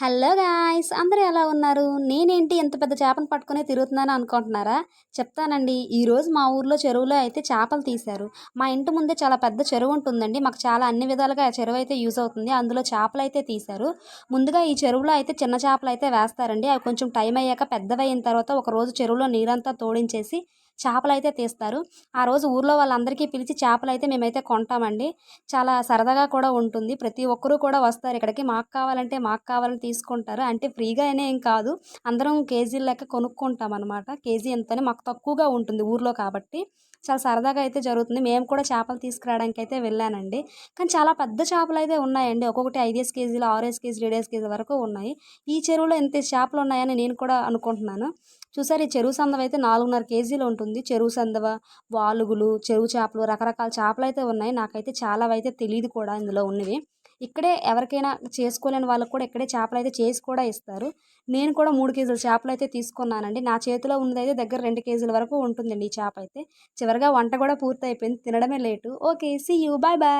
Hello guys అందరూ ఎలా ఉన్నారు? నేనేంటి ఎంత పెద్ద చేపను పట్టుకునే తిరుగుతున్నాను అనుకుంటున్నారా? చెప్తానండి ఈరోజు మా ఊర్లో చెరువులో అయితే చేపలు తీశారు. మా ఇంటి ముందే చాలా పెద్ద చెరువు ఉంటుందండి. మాకు చాలా అన్ని విధాలుగా ఆ చెరువు అయితే యూజ్ అవుతుంది. అందులో చేపలు అయితే తీశారు. ముందుగా ఈ చెరువులో అయితే చిన్న చేపలు అయితే వేస్తారండి. అవి కొంచెం టైం అయ్యాక పెద్దవైన తర్వాత ఒక రోజు చెరువులో నీరంతా తోడించేసి చేపలు అయితే తీస్తారు. ఆ రోజు ఊర్లో వాళ్ళందరికీ పిలిచి చేపలు అయితే మేమైతే కొంటామండి. చాలా సరదాగా కూడా ఉంటుంది. ప్రతి ఒక్కరూ కూడా వస్తారు ఇక్కడికి. మాకు కావాలంటే మాకు కావాలని తీసుకుంటారు. అంటే ఫ్రీగా అయినా ఏం కాదు. అందరం కేజీల లెక్క కొనుక్కుంటాం అనమాట కేజీ ఎంతనే మాకు తక్కువగా ఉంటుంది ఊర్లో కాబట్టి. చాలా సరదాగా అయితే జరుగుతుంది. మేము కూడా చేపలు తీసుకురావడానికి అయితే వెళ్ళానండి. కానీ చాలా పెద్ద చేపలు అయితే ఉన్నాయండి. ఒక్కొక్కటి ఐదేసి కేజీలు ఆరేసి కేజీలు ఏడేసి కేజీల వరకు ఉన్నాయి. ఈ చెరువులో ఎంత చేపలు ఉన్నాయని నేను కూడా అనుకుంటున్నాను. చూసారు ఈ చెరువు సందవ అయితే నాలుగున్నర కేజీలు ఉంటుంది. చెరువు సందవ వాలుగులు చెరువు చేపలు రకరకాల చేపలు అయితే ఉన్నాయి. నాకైతే చాలా అయితే తెలియదు కూడా ఇందులో ఉన్నవి. ఇక్కడే ఎవరికైనా చేసుకోలేని వాళ్ళకి కూడా ఇక్కడే చేపలు అయితే చేసి కూడా ఇస్తారు. నేను కూడా మూడు కేజీల చేపలు అయితే తీసుకున్నానండి. నా చేతిలో ఉన్నదైతే దగ్గర రెండు కేజీల వరకు ఉంటుందండి ఈ చేప అయితే. చివరిగా వంట కూడా పూర్తి అయిపోయింది తినడమే late. Okay see you bye bye